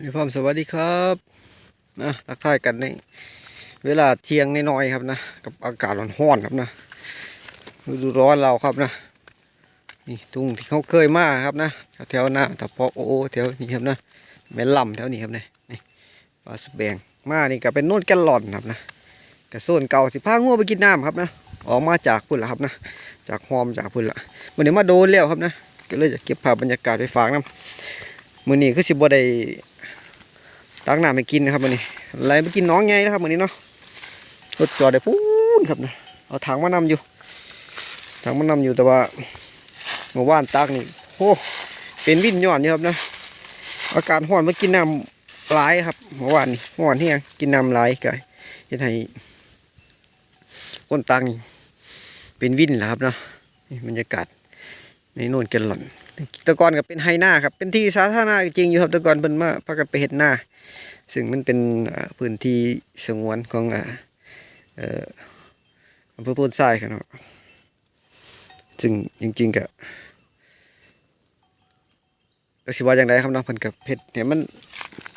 มีความสวัสดีครับนะทักทายกันในเวลาเที่ยงน้อยๆครับนะ กับอากาศร้อนๆครับนะฤดูร้อนเราครับนะนี่ทุ่งที่เขาเคยมาครับนะแถวๆหน้าแตะเพาะโอ้แถวนี้ครับนะแม่ลำแถวนี้ครับนี่ยนี่ปลาสแบงมานี่ก็เป็นโน่นแกนหล่อนครับนะกระโซนเก่าสิพางัวไปกินน้ำครับนะออกมาจากพุ่นละครับนะจากหอมจากพุ่นละวันนี้มาโดนแล้วครับนะก็เลยจะเก็บภาพบรรยากาศไปฝากน้ำมื้อนี้คือสิบ่ได้ ตักน้ำให้กินนะครับวันนี้อะไรไปกินน้องไงนะครับวันนี้เนาะรถจอดได้พูนครับนะเอาถังมานำอยู่ถังมานำอยู่แต่ว่าเมื่อวานตักนี่โอ้เป็นวิ่นย้อนอยู่ครับนะอากาศร้อนมากินน้ำหลายครับเมื่อวานนี่เมื่อวานที่ยังกินน้ำหลายก็เฮ็ดให้คนตักนี่เป็นวิ่นแหละครับเนาะบรรยากาศ ในโน่นแกนหล่อนตะกอนก็เป็นไฮนาครับเป็นที่สาธารณะจริงอยู่ครับตะกอนเพิ่นมาพากันไปเฮ็ดนาซึ่งมันเป็นพื้นที่สงวนของอ่าเอ่ออำเภอโพนทรายครับซึ่งจริงๆก็ก็สิว่าอย่างไรครับนาะเพิ่นกับเฮ็ดเนี่ยมัน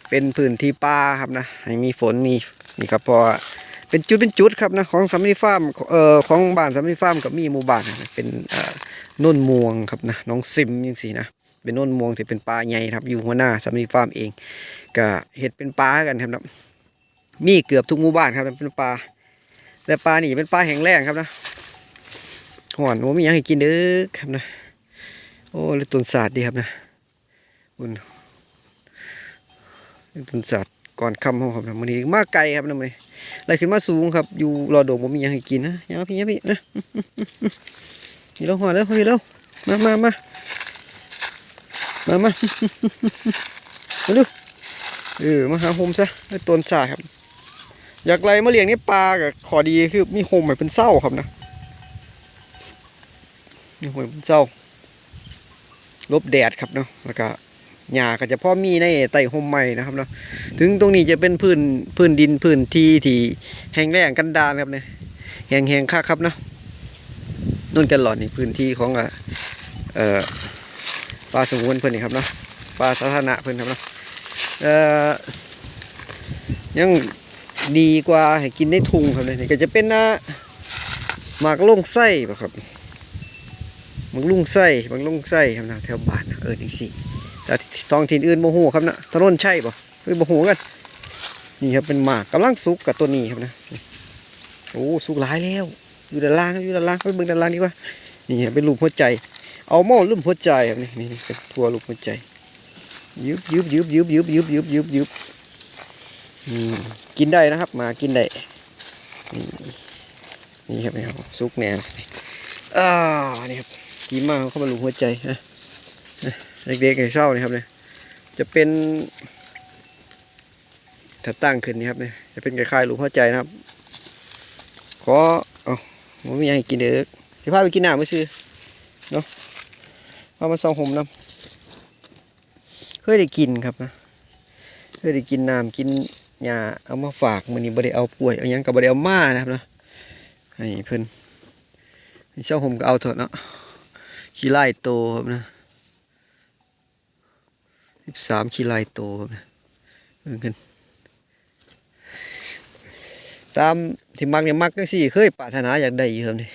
เป็นพื้นที่ป่าครับนะให้มีฝนมีนี่ครับพราะว่าเป็นจุดเป็นจุดครับนะของสำลีฟาร์มเอ่อของบ้านสำลีฟาร์มกับมีหมู่บ้านเป็นเอ่อ นุ่นมวงครับนะน้องซิมยังสีนะเป็นนุ่นมวงที่เป็นปลาใหญ่ครับ อยู่หัวหน้าสำลีฟาร์มเองก็เห็ดเป็นปลากันครับนะมีเกือบทุกหมู่บ้านครับเป็นปลาแต่ปลานี่เป็นปลาแห้งแล้งครับนะห่อนโอ้มีหยังให้กินเด้อครับนะโอ้เลยต้นศาสตร์ดีครับนะคุณต้นศาสตร์ก่อนคำห้องครับนะมันนี้มาไกลครับนะมันนี้ไล่ขึ้นมาสูงครับ อยู่รอโดมผมมีหยังให้กินนะอยังพี่อยังพี่นะ นี่เราหัวแล้วพี่แล้วมามามามามามาดูเออมาหาโฮมซะไอ้ต้นจ่าครับ อยากไรมาเลี้ยงนี่ปลากับขอดีคือมีโฮมแบบเป็นเศร้าครับนะมีโฮมเป็นเศร้าลบแดดครับเนาะแล้วก็หญ้าก็จะพ่อมีในไต่โฮมใหม่นะครับเนาะถึงตรงนี้จะเป็นพื้นพื้นดินพื้นที่ที่แห้งแล้งกันดารครับเนี่ยแห้งแห้งค่าครับเนาะ นุ่นกันหลอดนี่พื้นที่ของอะเอ่อปลาสงวนเพิ่นนี่ครับเนาะปลาสาธารณะเพิ่อนครับเนาะเอ่อยังดีกว่าให้กินในถุงครับเนี่ยนี่ก็จะเป็นนะหมากลุงไส้ป่ะครับหมากลุงไส้หมากลุงไส้ครับนะแถวบ้านเออจังซี่แต่ท้องถิ่นอื่นโมโหครับนะถนนใช่ป่ะเฮ้ยโมโหกันนี่ครับเป็นหมากกำลังสุกกับตัวนี้ครับนะโอ้สุกหลายแล้ว อยู่ด้านล่างอยู่ด้านล่างไปเบิ่งด้านล่างดีกว่า นี่ครับเป็นรูปหัวใจ เอาหม้อรูปหัวใจครับนี่นี่เป็นทัวรูปหัวใจยุบยุบยุบยุบยุบยุบยุบยุบยุบอืมกินได้นะครับ มากินได้ นี่นี่ครับนี่ครับซุกแน่อ่านี่ครับกินมากเข้ามารูปหัวใจฮะเด็กๆไอ้เศร้านี่ครับเนี่ยจะเป็นถ้าตั้งขึ้นนี่ครับเนี่ยจะเป็นคล้ายๆรูปหัวใจนะครับขอเอา ผมมีหยังให้กินเด้อพี่พาไปกินน้ำไปซื้อเนาะเพามาส่องผมน้ำเคยได้กินครับนะเคยได้กินน้ำกินหญ้าเอามาฝากมื้อนี้บ่ได้เอาป่วยเอายังก็บ่ได้เอามานะครับเนาะให้เพิ่นให้เจ้าผมก็เอาเถอะเนาะขี้ไล่โตครับนะ13ขี้ไล่โตครับนะเพิ่นกัน ตามที่มักเนี่ยมักจังสี่ เคยปรารถนาอยากได้อยู่ครับนี่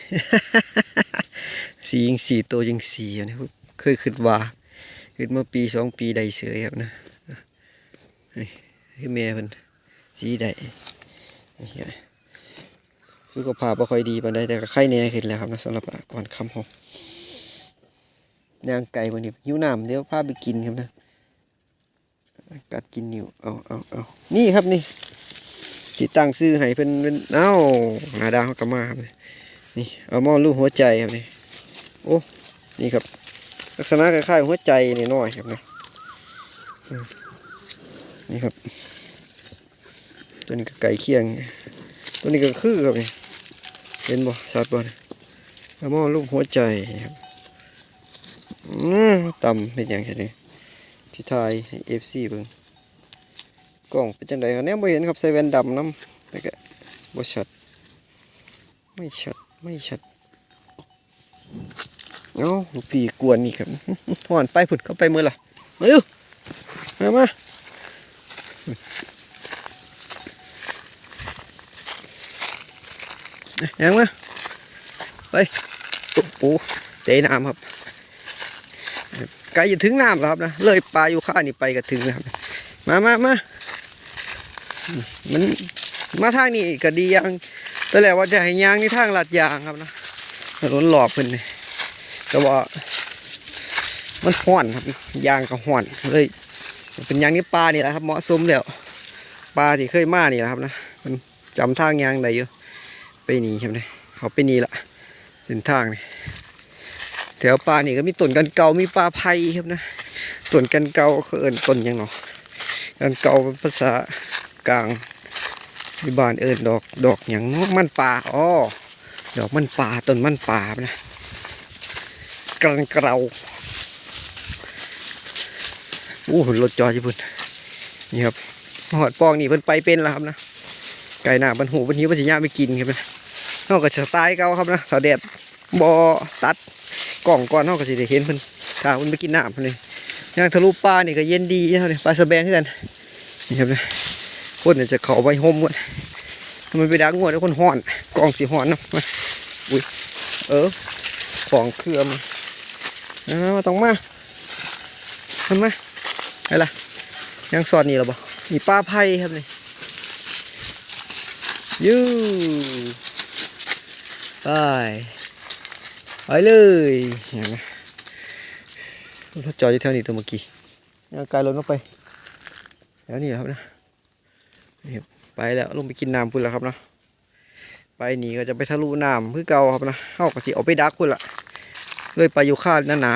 สียิงสีโตวยิงสีอันนี้เคยคิดว่าคิดเมื่อปีสองปีใดเสยครับนะนี่คือแม่เพิ่นสีใดนี่สุขภาพบ่ค่อยดีปานใดแต่ก็ไข้แน่ขึ้นแล้วครับนะสำหรับก่อนคำของย่างไก่วันนี้หิวน้ำเดี๋ยวพาไปกินครับนะ กัดกินอยู่เอาเอาเอานี่ครับนี่ ที่ตั้งซื้อให้เป็นเป็นเอ้าหาดาวเขามาครับนี่เอาหม้อลูกหัวใจครับนี่โอ้นี่ครับ ลักษณะคล้ายๆหัวใจนี่น้อยครับนะนี่ครับ ตัวนี้ก็ไก่เคียง ตัวนี้ก็คือครับนี่เห็นบ่สัตว์บ่เอาหม้อลูกหัวใจครับอืมต่ำเป็นอย่างไรที่ทายเอฟซีเบิ่ง กล่องเป็นจังไดครับเนี่ยไม่เห็นครับใส่แว่นดำน้ำแต่ก็บ่ชัด ไม่ชัด ไม่ชัดเนาะลูกพี่กวนนี่ครับห่อนไปผุดเข้าไปเมื่อล่ะ มาดูมามายังมาไปโอ้โหเจ๊น้ำครับไกลจะถึงน้ำแล้วครับนะ เลยปลาอยู่ข้านี่ไปก็ถึงนะครับ มามามา มันมาทางนี้ก็ดีอย่างแต่และว่าจะให้ยางนี่ทางลาดยางครับนะถนนหลอบเพิ่นนี่แต่ว่ามันห่อนครับยางก็ห่อนเลยเป็นยางนี้ปลานี่แหละครับเหมาะสมแล้วปลาที่เคยมานี่แหละครับนะมันจำทางยางได้อยู่ไปนี่ใช่ไหมเขาไปนี่ละเส้นทางนี่แถวปลานี่ก็มีต้นกันเก่ามีปลาไผ่ครับนะต้นกันเก่าเขาเอิ้นต้นยังเนาะกันเก่าเป็นภาษา กลางที่บ้านเอิ้นดอกดอกหยังนาะมันป่าอ๋อดอกมันป่าต้นมันป่านะกลางเกลาโอ้รถจอดญี่ปุ่นนี่ครับหอดปองนี่เพิ่นไปเป็นแล้วครับนะไก่หน้าบันหูบันหิวบันสิย่าไม่กินครับนะนอกจากสไตล์เก่าครับนะสาแดดบอตัดกล่องก่อนนอกจากสิได้เห็นเพิ่นถ้าเพิ่นไปกินน้ำเพิ่นเลยย่างทะลุปลานี่ก็เย็นดีเท่านี้ปลาสะแบงคือกันนี่ครับนะ คนเนี่ยจะเข้าไปห่มก่อนทำไมไปดักงวดแล้วคนห่อนกล่องสีห่อนนะมาอุ้ยเออของเครือมาเอามาต้องมามันมาไงล่ะยังสอดนี่หรอบ่นี่ปลาไผ่ครับนี่ยูไปไปเลยเห็นไหมรถจอดอยู่แถวนี้ตัวเมื่อกี้ยังไกลรถมาไปแล้วนี่ครับนะ นี่ครับไปแล้วลงไปกินน้ำพุ่นแล้วครับนะไปหนีก็จะไปทะลุน้ำเพื่อเก่าครับนะเข้ากับสีออกไปดักพุ่นละเลยไปอยู่ข้าดหนา